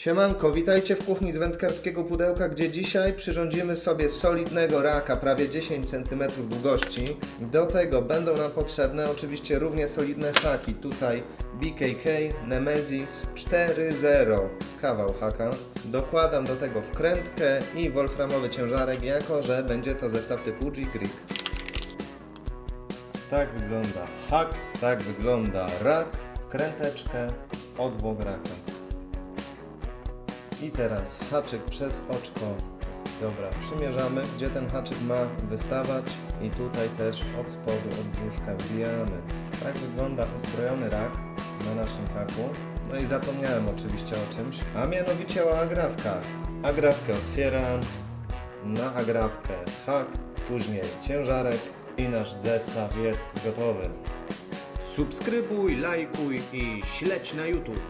Siemanko, witajcie w kuchni z wędkarskiego pudełka, gdzie dzisiaj przyrządzimy sobie solidnego raka, prawie 10 cm długości. Do tego będą nam potrzebne oczywiście równie solidne haki. Tutaj BKK Nemesis 4.0, kawał haka. Dokładam do tego wkrętkę i wolframowy ciężarek, jako że będzie to zestaw typu G-Grig. Tak wygląda hak, tak wygląda rak, kręteczkę, odwłok raka. I teraz haczyk przez oczko. Dobra, przymierzamy, gdzie ten haczyk ma wystawać i tutaj też od spodu, od brzuszka wbijamy. Tak wygląda uzbrojony rak na naszym haku. No i zapomniałem oczywiście o czymś, a mianowicie o agrafkach. Agrafkę otwieram, na agrafkę hak, później ciężarek i nasz zestaw jest gotowy. Subskrybuj, lajkuj i śledź na YouTube.